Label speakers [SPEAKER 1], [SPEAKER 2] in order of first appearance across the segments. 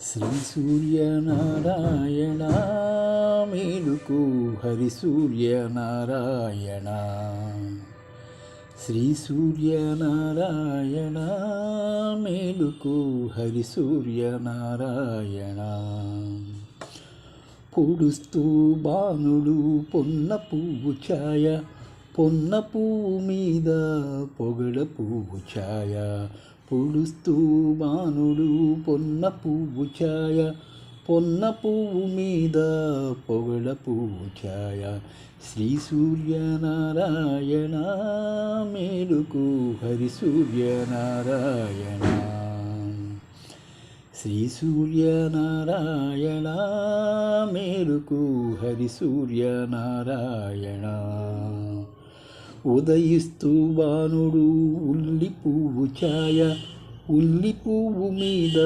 [SPEAKER 1] శ్రీ సూర్యనారాయణ మేలుకు హరి సూర్యనారాయణ. శ్రీ సూర్యనారాయణ మేలుకు హరి సూర్యనారాయణ. పొడుస్తూ బాణుడు పొన్న పువ్వు ఛాయ పొన్న పువ్వు మీద పొగడ పువ్వు ఛాయ. పొడుస్తూ బాణుడు పొన్న పువ్వు ఛాయ పొన్న పువ్వు మీద పొగడ పువ్వు ఛాయ. శ్రీ సూర్యనారాయణ మేలుకు హరి సూర్యనారాయణ. శ్రీ సూర్యనారాయణ మేలుకు హరి సూర్యనారాయణ. ఉదయిస్తూ బాణుడు ఉల్లి పువ్వు ఛాయ ఉల్లి పువ్వు మీద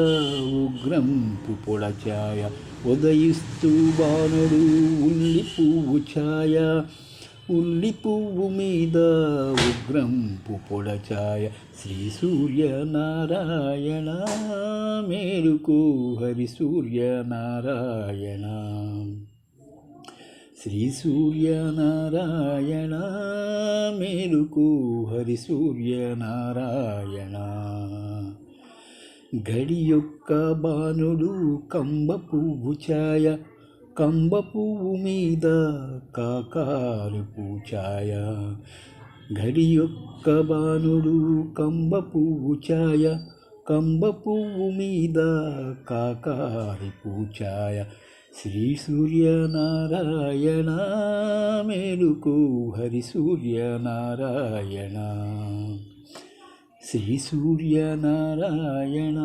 [SPEAKER 1] ఉగ్రంపు పొడ ఛాయ ఉదయిస్తూ బాణుడు ఉల్లి పువ్వు ఛాయ ఉల్లి పువ్వు మీద ఉగ్రంపు పొడ ఛాయ శ్రీ సూర్యనారాయణ మేలుకు హరి సూర్యనారాయణ. శ్రీ సూర్యనారాయణ మేలుకు హరి సూర్యనారాయణ. గడి యొక్క బాణుడు కంబ పువ్వు ఛాయ కంబ పువ్వు మీద కాకారు పూచాయ. గడి యొక్క బాణుడు కంబ పువ్వు ఛాయ కంబ పువ్వు మీద కాకారి పూచాయ. శ్రీ సూర్యనారాయణ మేలుకు హరి సూర్యనారాయణ శ్రీ సూర్యనారాయణ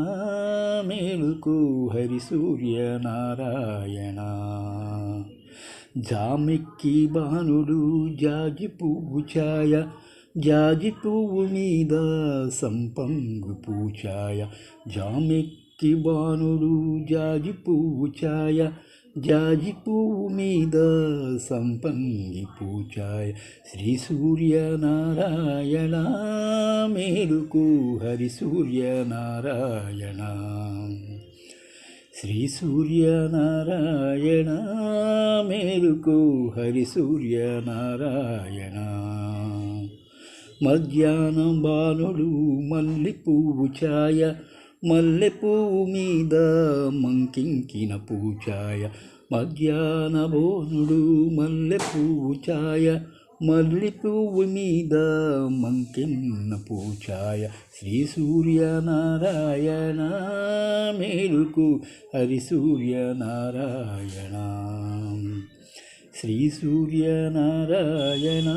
[SPEAKER 1] మేలుకు హరి సూర్యనారాయణ జామెక్కి బాణుడు జాజి పువ్వు ఛాయ జాజి పువ్వు మీద సంపంగు పూచాయ జామెక్కి బాణుడు జాజి పువ్వు ఛాయ జాజి పువ్వు మీద సంపంగి పూచాయ శ్రీ సూర్య నారాయణ మేలుకు హరి సూర్య నారాయణ శ్రీ సూర్య నారాయణ మేలుకు హరి సూర్య నారాయణ మధ్యాహ్నం బాణుడు మల్లి పువ్వు ఛాయ మల్లె పువ్వు మీద మంకింకిన పూచాయ మధ్యాహ్న భోజుడు మల్లె పువ్వు ఛాయ మల్లి పువ్వు మీద మంకిన్న పూచాయ శ్రీ సూర్యనారాయణ మేలుకు హరి సూర్యనారాయణ. శ్రీ సూర్యనారాయణ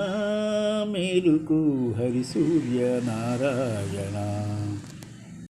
[SPEAKER 1] మేలుకు హరి సూర్యనారాయణ.